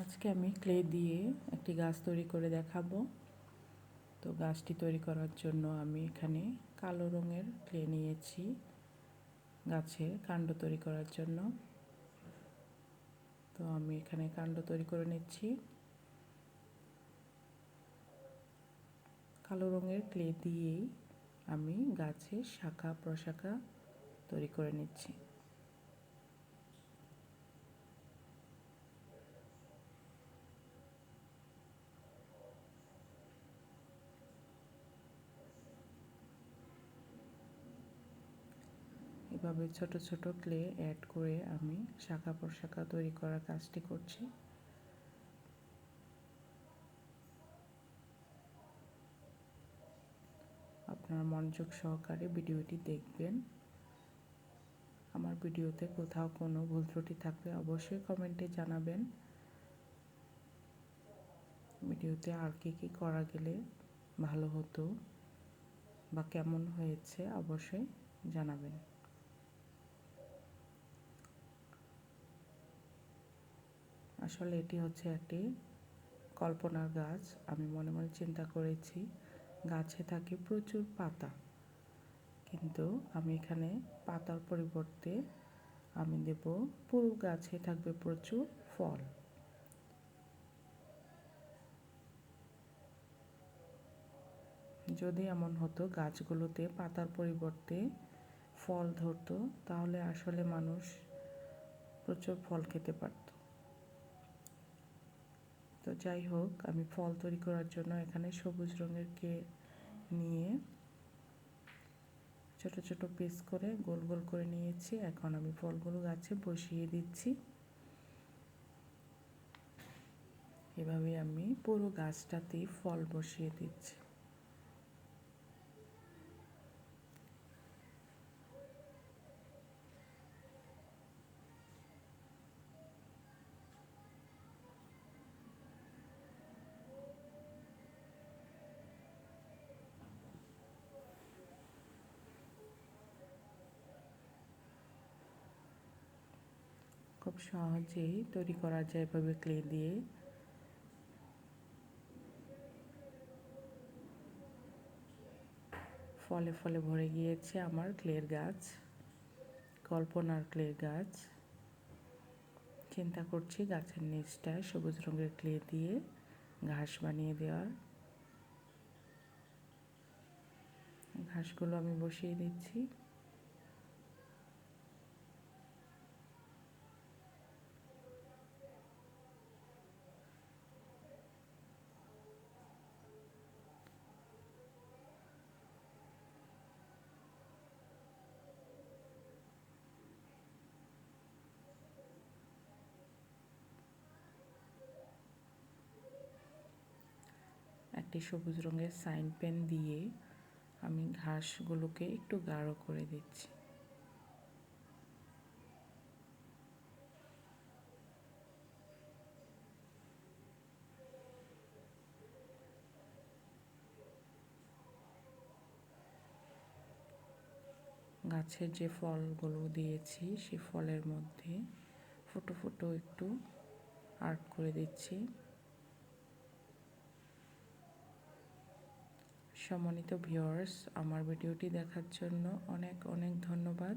আজকে আমি ক্লে দিয়ে একটি গাছ তৈরি করে দেখাবো। তো গাছটি তৈরি করার জন্য আমি এখানে কালো রঙের ক্লে নিয়েছি গাছের কাণ্ড তৈরি করার জন্য। তো আমি এখানে কাণ্ড তৈরি করে নিচ্ছি। কালো রঙের ক্লে দিয়েই আমি গাছের শাখা, প্রশাখা তৈরি করে নিচ্ছি। এভাবে ছোট ছোট ক্লে অ্যাড করে আমি শাখা প্রশাখা তৈরি করার কাজটি করছি। আপনারা মনোযোগ সহকারে ভিডিওটি দেখবেন। আমার ভিডিওতে কোথাও কোনো ভুল ত্রুটি থাকলে অবশ্যই কমেন্টে জানাবেন। ভিডিওতে আর কী কী করা গেলে ভালো হতো বা কেমন হয়েছে অবশ্যই জানাবেন। আসলে এটি হচ্ছে একটি কল্পনার গাছ। আমি মনে মনে চিন্তা করেছি, গাছে থাকে প্রচুর পাতা। কিন্তু আমি এখানে পাতার পরিবর্তে আমি দেব, পুরো গাছে থাকবে প্রচুর ফল। যদি এমন হতো, গাছগুলোতে পাতার পরিবর্তে ফল ধরতো, তাহলে আসলে মানুষ প্রচুর ফল খেতে পারত। তো যাই হোক, আমি ফল তৈরি করার জন্য এখানে সবুজ রঙের কে নিয়ে ছোট ছোট পিস করে গোল গোল করে নিয়েছি। এখন আমি ফলগুলো গাছে বসিয়ে দিচ্ছি। এভাবে আমি পুরো গাছটাতেই ফল বসিয়ে দিচ্ছি। খুব সহজেই তৈরি করা যায় এভাবে ক্লে দিয়ে। ফলে ফলে ভরে গিয়েছে আমার ক্লের গাছ, কল্পনার ক্লের গাছ। চিন্তা করছি গাছের নিচটায় সবুজ রঙের ক্লে দিয়ে ঘাস বানিয়ে দেওয়ার। ঘাসগুলো আমি বসিয়ে দিচ্ছি। একটি সবুজ রঙের সাইন পেন দিয়ে আমি ঘাসগুলোকে একটু গাঢ় করে দিচ্ছি। গাছের যে ফলগুলো দিয়েছি, সে ফলের মধ্যে ফুটো ফুটো একটু আর্ট করে দিচ্ছি। সম্মানিত ভিউয়ার্স আমার ভিডিওটি দেখার জন্য অনেক অনেক ধন্যবাদ।